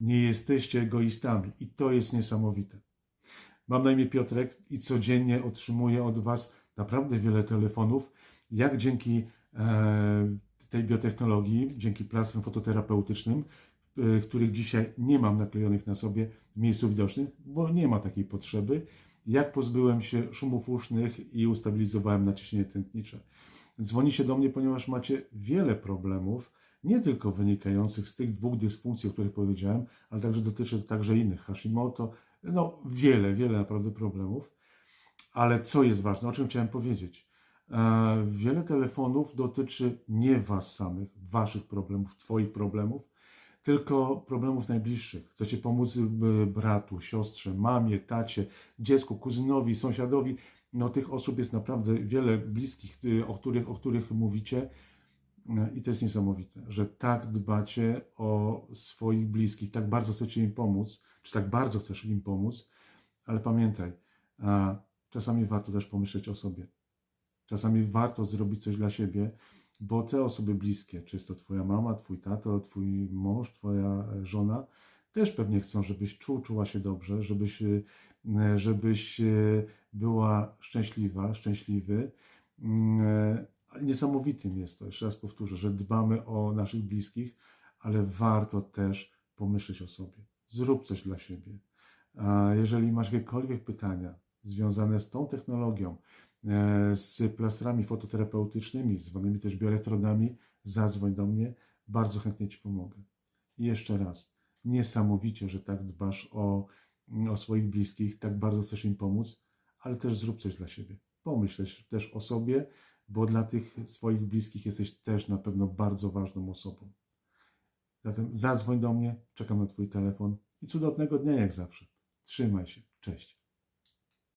Nie jesteście egoistami i to jest niesamowite. Mam na imię Piotrek i codziennie otrzymuję od Was naprawdę wiele telefonów, jak dzięki e, tej biotechnologii, dzięki plastrom fototerapeutycznym, e, których dzisiaj nie mam naklejonych na sobie w miejscu widocznym, bo nie ma takiej potrzeby, jak pozbyłem się szumów usznych i ustabilizowałem naciśnienie tętnicze. Dzwonicie do mnie, ponieważ macie wiele problemów, nie tylko wynikających z tych dwóch dysfunkcji, o których powiedziałem, ale także dotyczy także innych, Hashimoto, no wiele, wiele naprawdę problemów. Ale co jest ważne, o czym chciałem powiedzieć? E, Wiele telefonów dotyczy nie Was samych, Waszych problemów, Twoich problemów, tylko problemów najbliższych. Chcecie pomóc y, bratu, siostrze, mamie, tacie, dziecku, kuzynowi, sąsiadowi. No tych osób jest naprawdę wiele bliskich, y, o których, o których mówicie. E, I to jest niesamowite, że tak dbacie o swoich bliskich, tak bardzo chcecie im pomóc, czy tak bardzo chcesz im pomóc, ale pamiętaj, czasami warto też pomyśleć o sobie. Czasami warto zrobić coś dla siebie, bo te osoby bliskie, czy jest to Twoja mama, Twój tato, Twój mąż, Twoja e, żona, też pewnie chcą, żebyś czuł, czuła się dobrze, żebyś, e, żebyś e, była szczęśliwa, szczęśliwy. Niesamowitym jest to, jeszcze raz powtórzę, że dbamy o naszych bliskich, ale warto też pomyśleć o sobie. Zrób coś dla siebie. Jeżeli masz jakiekolwiek pytania związane z tą technologią, e, z plastrami fototerapeutycznymi, zwanymi też bioelektrodami, zadzwoń do mnie, bardzo chętnie Ci pomogę. I jeszcze raz, niesamowicie, że tak dbasz o, o swoich bliskich, tak bardzo chcesz im pomóc, ale też zrób coś dla siebie. Pomyśl też o sobie, bo dla tych swoich bliskich jesteś też na pewno bardzo ważną osobą. Zatem zadzwoń do mnie, czekam na Twój telefon i cudownego dnia jak zawsze. Trzymaj się. Cześć.